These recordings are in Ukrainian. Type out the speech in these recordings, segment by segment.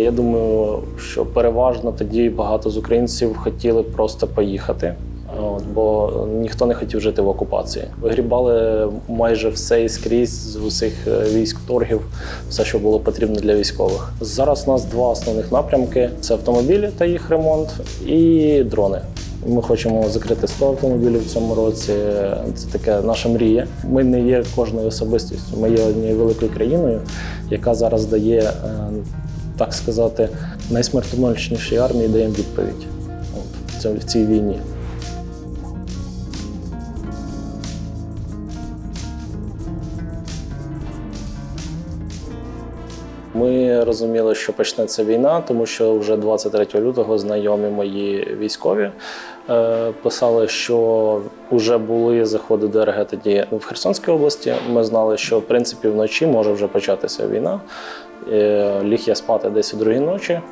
Я думаю, що переважно тоді багато з українців хотіли просто поїхати. От, бо ніхто не хотів жити в окупації. Вигрібали майже все і скрізь з усіх е, військ торгів, все, що було потрібно для військових. Зараз у нас два основних напрямки: це автомобілі та їх ремонт і дрони. Ми хочемо закрити 100 автомобілів в цьому році. Це таке наша мрія. Ми не є кожною особистістю. Ми є однією великою країною, яка зараз дає, е, так сказати, найсмертоноснішій армії даємо відповідь от, в цій війні. Ми розуміли, що почнеться війна, тому що вже 23 лютого знайомі мої військові писали, що вже були заходи ДРГ тоді в Херсонській області. Ми знали, що в принципі вночі може вже початися війна. Е, Ліг я спати десь о другій ночі. Е,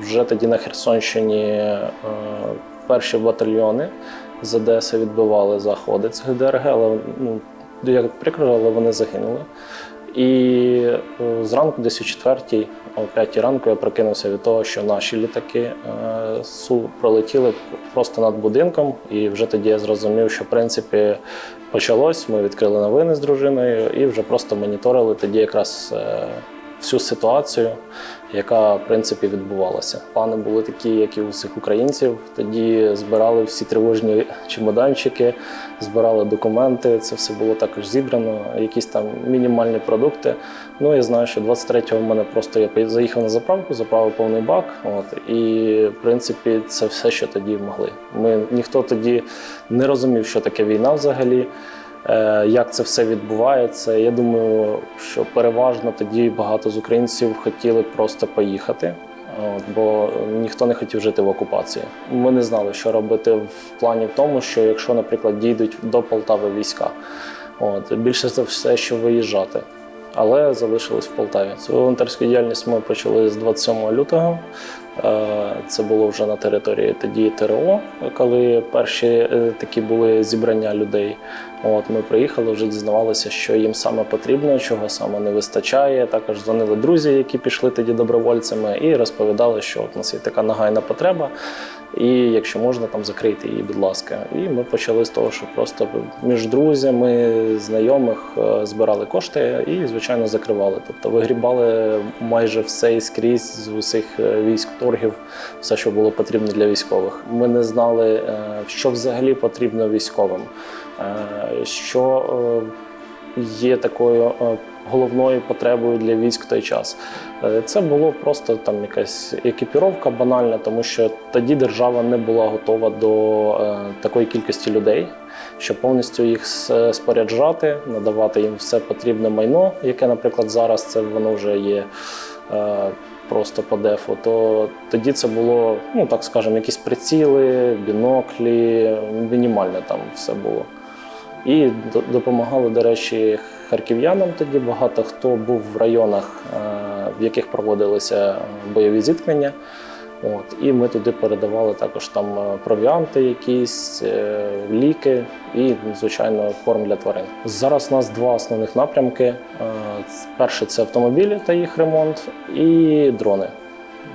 Вже тоді на Херсонщині е, перші батальйони з Одеси відбивали заходи цих ДРГ, але ну, як прикро, але вони загинули. І е, зранку, десь о четвертій, о п'ятій ранку, я прокинувся від того, що наші літаки е, су пролетіли просто над будинком, і вже тоді я зрозумів, що в принципі почалось. Ми відкрили новини з дружиною і вже просто моніторили тоді якраз е, всю ситуацію, яка в принципі відбувалася. Плани були такі, як і у всіх українців. Тоді збирали всі тривожні чемоданчики, збирали документи. Це все було також зібрано, якісь там мінімальні продукти. Ну я знаю, що 23-го в мене просто я заїхав на заправку, заправив повний бак. От і в принципі це все, що тоді могли. Ми ніхто тоді не розумів, що таке війна взагалі. Е, Як це все відбувається? Я думаю, що переважно тоді багато з українців хотіли просто поїхати, от, бо ніхто не хотів жити в окупації. Ми не знали, що робити в плані в тому, що якщо, наприклад, дійдуть до Полтави війська, от більше за все, що виїжджати. Але залишились в Полтаві. Свою волонтерську діяльність ми почали з 27 лютого. Е, Це було вже на території тоді ТРО, коли перші е, такі були зібрання людей. От ми приїхали, вже дізнавалися, що їм саме потрібно, чого саме не вистачає. Також дзвонили друзі, які пішли тоді добровольцями, і розповідали, що от у нас є така нагайна потреба, і якщо можна, там закрити її, будь ласка. І ми почали з того, що просто між друзями, знайомих е, збирали кошти і, звичайно, закривали. Тобто вигрібали майже все і скрізь з усіх військ торгів, все, що було потрібно для військових. Ми не знали, е, що взагалі потрібно військовим. Е, що е, є такою головною потребою для військ в той час. Це було просто там якась екіпіровка банальна, тому що тоді держава не була готова до такої кількості людей, щоб повністю їх споряджати, надавати їм все потрібне майно, яке, наприклад, зараз це воно вже є. Е, Просто по дефу, то тоді це було, ну так скажемо, якісь приціли, біноклі, мінімально там все було. І до- допомагали, до речі, харків'янам тоді. Багато хто був в районах, е, в яких проводилися бойові зіткнення. От, і ми туди передавали також там е, провіанти, якісь е, ліки і, звичайно, корм для тварин. Зараз у нас два основних напрямки: Е, перший це автомобілі та їх ремонт, і дрони.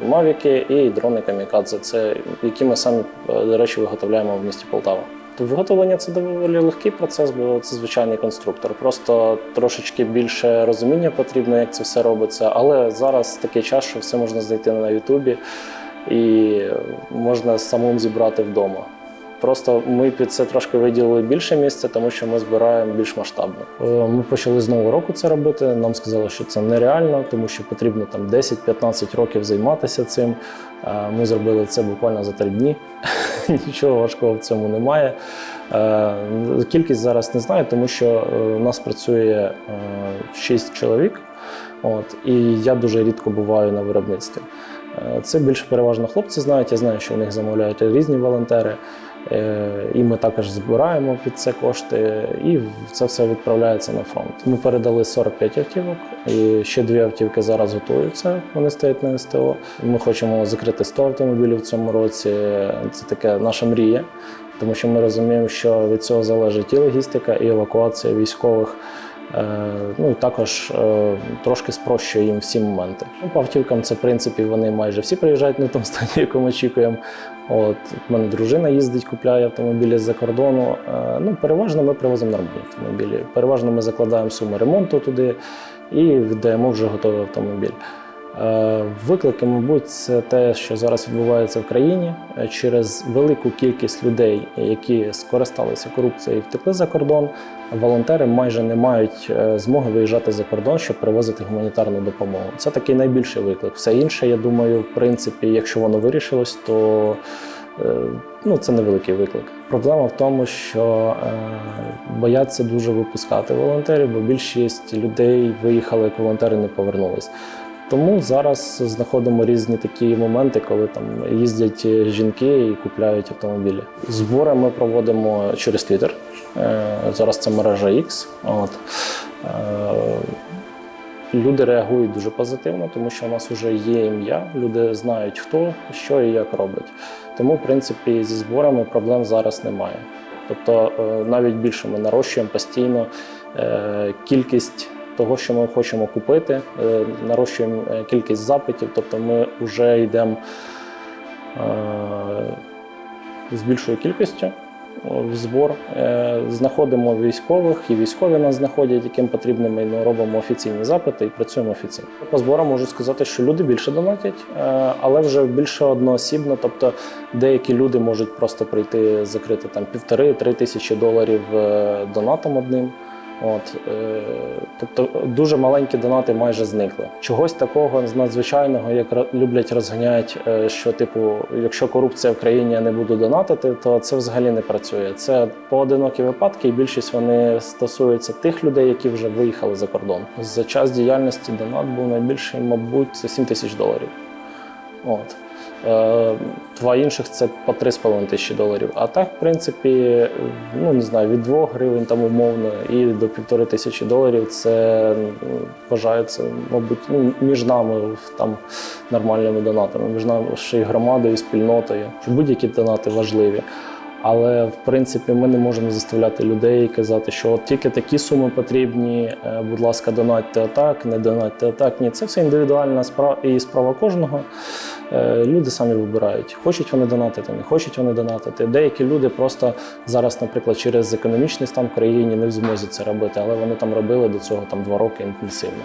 Мавіки і дрони камікадзе. Це які ми самі, до речі, виготовляємо в місті Полтава. Виготовлення це доволі легкий процес, бо це звичайний конструктор. Просто трошечки більше розуміння потрібно, як це все робиться. Але зараз такий час, що все можна знайти на Ютубі і можна самому зібрати вдома. Просто ми під це трошки виділили більше місця, тому що ми збираємо більш масштабно. Е, Ми почали з нового року це робити. Нам сказали, що це нереально, тому що потрібно там 10-15 років займатися цим. Е, Ми зробили це буквально за три дні. Нічого важкого в цьому немає. Е, Кількість зараз не знаю, тому що у нас працює 6 чоловік. От, і я дуже рідко буваю на виробництві. Е, Це більше переважно хлопці знають. Я знаю, що в них замовляють різні волонтери. Е, І ми також збираємо під це кошти, і це все відправляється на фронт. Ми передали 45 автівок, і ще дві автівки зараз готуються. Вони стоять на СТО. Ми хочемо закрити 100 автомобілів в цьому році. Це таке наша мрія, тому що ми розуміємо, що від цього залежить і логістика, і евакуація військових. Е, Ну і також е, трошки спрощує їм всі моменти. Ну, по автівкам це в принципі вони майже всі приїжджають на тому стані, яку ми очікуємо. От в мене дружина їздить, купляє автомобілі з-за кордону. Е, Ну, переважно ми привозимо нормальні автомобілі. Переважно ми закладаємо суму ремонту туди і віддаємо вже готовий автомобіль. Е, Виклики, мабуть, це те, що зараз відбувається в країні Е, через велику кількість людей, які скористалися корупцією і втекли за кордон. Волонтери майже не мають е, змоги виїжджати за кордон, щоб привозити гуманітарну допомогу. Це такий найбільший виклик. Все інше, я думаю, в принципі, якщо воно вирішилось, то ну, це невеликий виклик. Проблема в тому, що бояться дуже випускати волонтерів, бо більшість людей виїхали, як волонтери не повернулись. Тому зараз знаходимо різні такі моменти, коли там їздять жінки і купляють автомобілі. Збори ми проводимо через Twitter. Е, Зараз це мережа X. От. Е, Люди реагують дуже позитивно, тому що у нас вже є ім'я, люди знають, хто, що і як робить. Тому, в принципі, зі зборами проблем зараз немає. Тобто, е, навіть більше ми нарощуємо постійно е, кількість того, що ми хочемо купити, е, нарощуємо е, кількість запитів, тобто ми вже йдемо е, з більшою кількістю в збор. Знаходимо військових, і військові нас знаходять, яким потрібно майно, робимо офіційні запити і працюємо офіційно. По зборам можу сказати, що люди більше донатять, але вже більше одноосібно. Тобто деякі люди можуть просто прийти закрити там півтори-три тисячі доларів донатом одним. От, е, тобто дуже маленькі донати майже зникли. Чогось такого надзвичайного, як люблять розганяють, е, що типу, якщо корупція в країні я не буду донатити, то це взагалі не працює. Це поодинокі випадки, і більшість вони стосуються тих людей, які вже виїхали за кордон. За час діяльності донат був найбільший, мабуть, це 7 тисяч доларів. От. Е, Два інших це по 3,5 тисячі доларів. А так, в принципі, ну не знаю, від 2 гривень там умовно і до півтори тисячі доларів це вважається, мабуть, ну, між нами там нормальними донатами, між нами ще й громадою, і спільнотою. Будь-які донати важливі. Але в принципі ми не можемо заставляти людей казати, що от тільки такі суми потрібні, е, будь ласка, донатьте отак, не донатьте отак. Ні, це все індивідуальна справа і справа кожного. Е, Люди самі вибирають, хочуть вони донатити, не хочуть вони донатити. Деякі люди просто зараз, наприклад, через економічний стан в країні не в змозі це робити, але вони там робили до цього там два роки інтенсивно.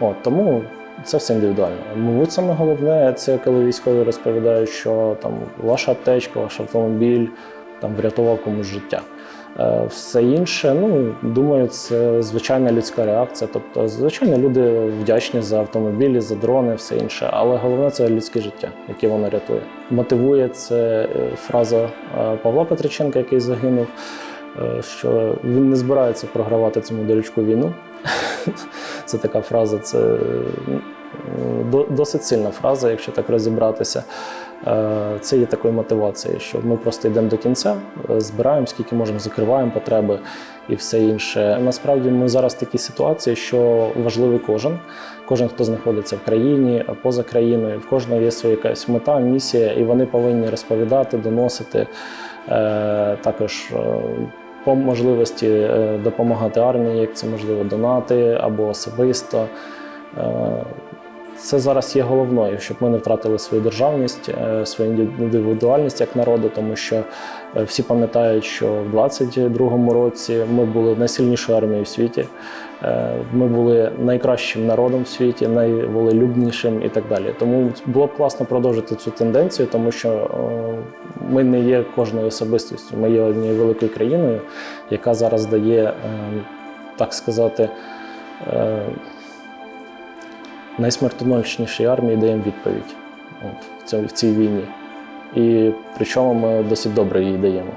От тому це все індивідуально. Мабуть, саме головне це коли військові розповідають, що там ваша аптечка, ваш автомобіль там врятував комусь життя. Е, Все інше, ну думаю, це звичайна людська реакція. Тобто, звичайно, люди вдячні за автомобілі, за дрони, все інше, але головне це людське життя, яке воно рятує. Мотивує це е, фраза е, Павла Петриченка, який загинув, що він не збирається програвати цьому дорічку війну. Це така фраза, це досить сильна фраза, якщо так розібратися. Е, Це є такою мотивацією, що ми просто йдемо до кінця, е, збираємо скільки можемо, закриваємо потреби і все інше. Насправді ми зараз в такій ситуації, що важливий кожен, кожен, хто знаходиться в країні, поза країною, в кожного є своя якась мета, місія, і вони повинні розповідати, доносити е, також. По можливості допомагати армії, як це можливо, донати або особисто. Це зараз є головною, щоб ми не втратили свою державність, е, свою індивідуальність як народу, тому що е, всі пам'ятають, що в 22-му році ми були найсильнішою армією в світі. е, Ми були найкращим народом в світі, найволелюбнішим і так далі. Тому було б класно продовжити цю тенденцію, тому що ми не є кожною особистістю. Ми є однією великою країною, яка зараз дає, е, так сказати, найсмертоноснішій армії даємо відповідь в цій війні. І причому ми досить добре її даємо.